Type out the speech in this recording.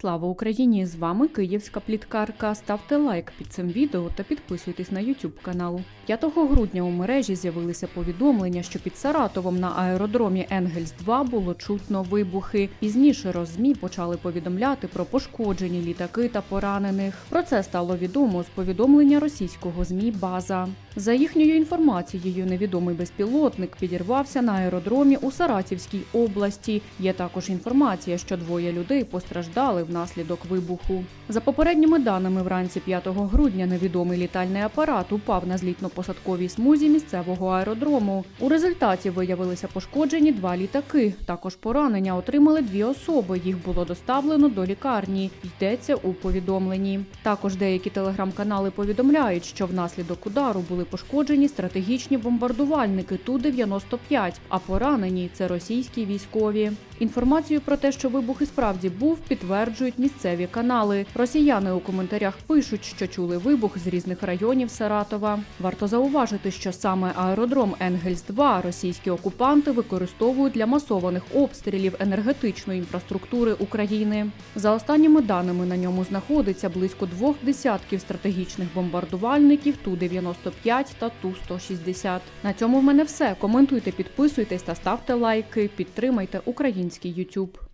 Слава Україні! З вами Київська пліткарка. Ставте лайк під цим відео та підписуйтесь на YouTube канал. 5 грудня у мережі з'явилися повідомлення, що під Саратовом на аеродромі Енгельс 2 було чутно вибухи. Пізніше розмі почали повідомляти про пошкоджені літаки та поранених. Про це стало відомо з повідомлення російського змі База. За їхньою інформацією, невідомий безпілотник підірвався на аеродромі у Саратівській області. Є також інформація, що двоє людей постраждали внаслідок вибуху. За попередніми даними, вранці 5 грудня невідомий літальний апарат упав на злітно-посадковій смузі місцевого аеродрому. У результаті виявилися пошкоджені два літаки. Також поранення отримали дві особи. Їх було доставлено до лікарні. Йдеться у повідомленні. Також деякі телеграм-канали повідомляють, що внаслідок удару були пошкоджені стратегічні бомбардувальники Ту-95, а поранені це російські військові. Інформацію про те, що вибух і справді був, підтверджують місцеві канали. Росіяни у коментарях пишуть, що чули вибух з різних районів Саратова. Варто зауважити, що саме аеродром Енгельс 2 російські окупанти використовують для масованих обстрілів енергетичної інфраструктури України. За останніми даними на ньому знаходиться близько двох десятків стратегічних бомбардувальників Ту-95 та Ту-160. На цьому в мене все. Коментуйте, підписуйтесь та ставте лайки. Підтримайте український YouTube.